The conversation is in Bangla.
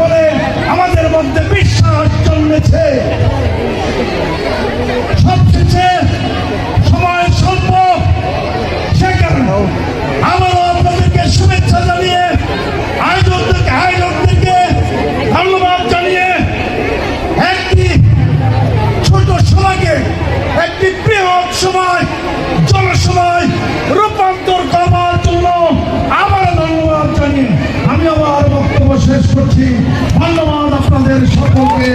বলে আমাদের মধ্যে বিশ্বাস জন্মেছে। শেষ করছি। ধন্যবাদ আপনাদের সকলকে।